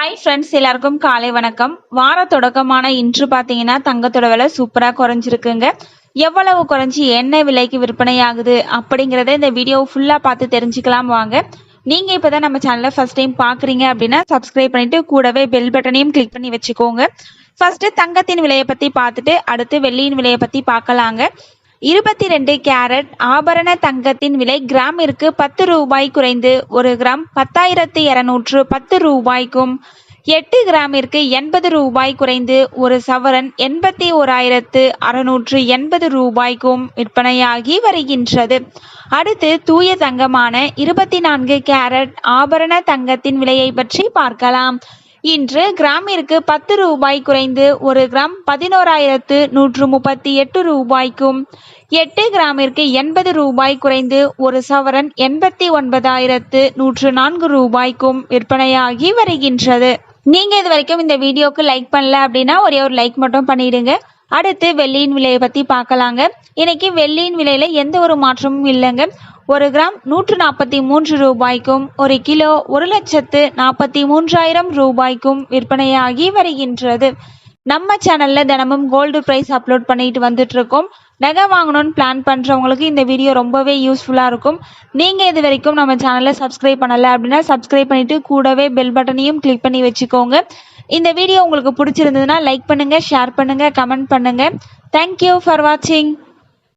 Hi friends எல்லாருக்கும் காலை வணக்கம். வார தொடக்கமான இன்று பார்த்தீங்கன்னா தங்கத்தோட விலை சூப்பராக குறைஞ்சிருக்குங்க. எவ்வளவு குறைஞ்சி என்ன விலைக்கு விற்பனை ஆகுது அப்படிங்கிறத இந்த வீடியோ ஃபுல்லாக பார்த்து தெரிஞ்சுக்கலாம் வாங்க. நீங்கள் இப்போ தான் நம்ம சேனலை ஃபர்ஸ்ட் டைம் பார்க்குறீங்க அப்படின்னா சப்ஸ்கிரைப் பண்ணிட்டு கூடவே பெல் பட்டனையும் கிளிக் பண்ணி வச்சுக்கோங்க. ஃபர்ஸ்ட் தங்கத்தின் விலையை பற்றி பார்த்துட்டு அடுத்து வெள்ளியின் விலையை பற்றி பார்க்கலாங்க. இருபத்தி ரெண்டு கேரட் ஆபரண தங்கத்தின் விலை கிராமிற்கு பத்து ரூபாய் குறைந்து ஒரு கிராம் பத்தாயிரத்து இருநூற்று பத்து ரூபாய்க்கும் எட்டு கிராமிற்கு எண்பது ரூபாய் குறைந்து ஒரு சவரன் எண்பத்தி ஓராயிரத்து அறுநூற்று எண்பது ரூபாய்க்கும் விற்பனையாகி வருகின்றது. அடுத்து தூய தங்கமான இருபத்தி நான்கு கேரட் ஆபரண தங்கத்தின் விலையை பற்றி பார்க்கலாம். இன்று கிராமிற்கு பத்து ரூபாய் குறைந்து ஒரு கிராம் பதினோராயிரத்து நூற்று முப்பத்தி எட்டு ரூபாய்க்கும் எட்டு கிராமிற்கு எண்பது ரூபாய் குறைந்து ஒரு சவரன் எண்பத்தி ஒன்பதாயிரத்து நூற்று நான்கு ரூபாய்க்கும் விற்பனையாகி வருகின்றது. நீங்க இது வரைக்கும் இந்த வீடியோக்கு லைக் பண்ணல அப்படின்னா ஒரே ஒரு லைக் மட்டும் பண்ணிடுங்க. அடுத்து வெள்ளியின் விலையை பத்தி பார்க்கலாங்க. இன்னைக்கு வெள்ளியின் விலையில எந்த ஒரு மாற்றமும் இல்லைங்க. ஒரு கிராம் நூற்று நாற்பத்தி மூன்று ரூபாய்க்கும் ஒரு கிலோ ஒரு லட்சத்து நாற்பத்தி மூன்றாயிரம் ரூபாய்க்கும் விற்பனையாகி வருகின்றது. நம்ம சேனல்ல தினமும் கோல்டு ப்ரைஸ் அப்லோட் பண்ணிட்டு வந்துட்டு இருக்கோம். நகை வாங்கணும்னு பிளான் பண்றவங்களுக்கு இந்த வீடியோ ரொம்பவே யூஸ்ஃபுல்லா இருக்கும். நீங்க இது வரைக்கும் நம்ம சேனலை சப்ஸ்கிரைப் பண்ணல அப்படின்னா சப்ஸ்கிரைப் பண்ணிட்டு கூடவே பெல் பட்டனையும் கிளிக் பண்ணி வச்சுக்கோங்க. இந்த வீடியோ உங்களுக்கு பிடிச்சிருந்ததுன்னா லைக் பண்ணுங்க ஷேர் பண்ணுங்க கமெண்ட் பண்ணுங்க. தேங்க்யூ ஃபார் வாட்சிங்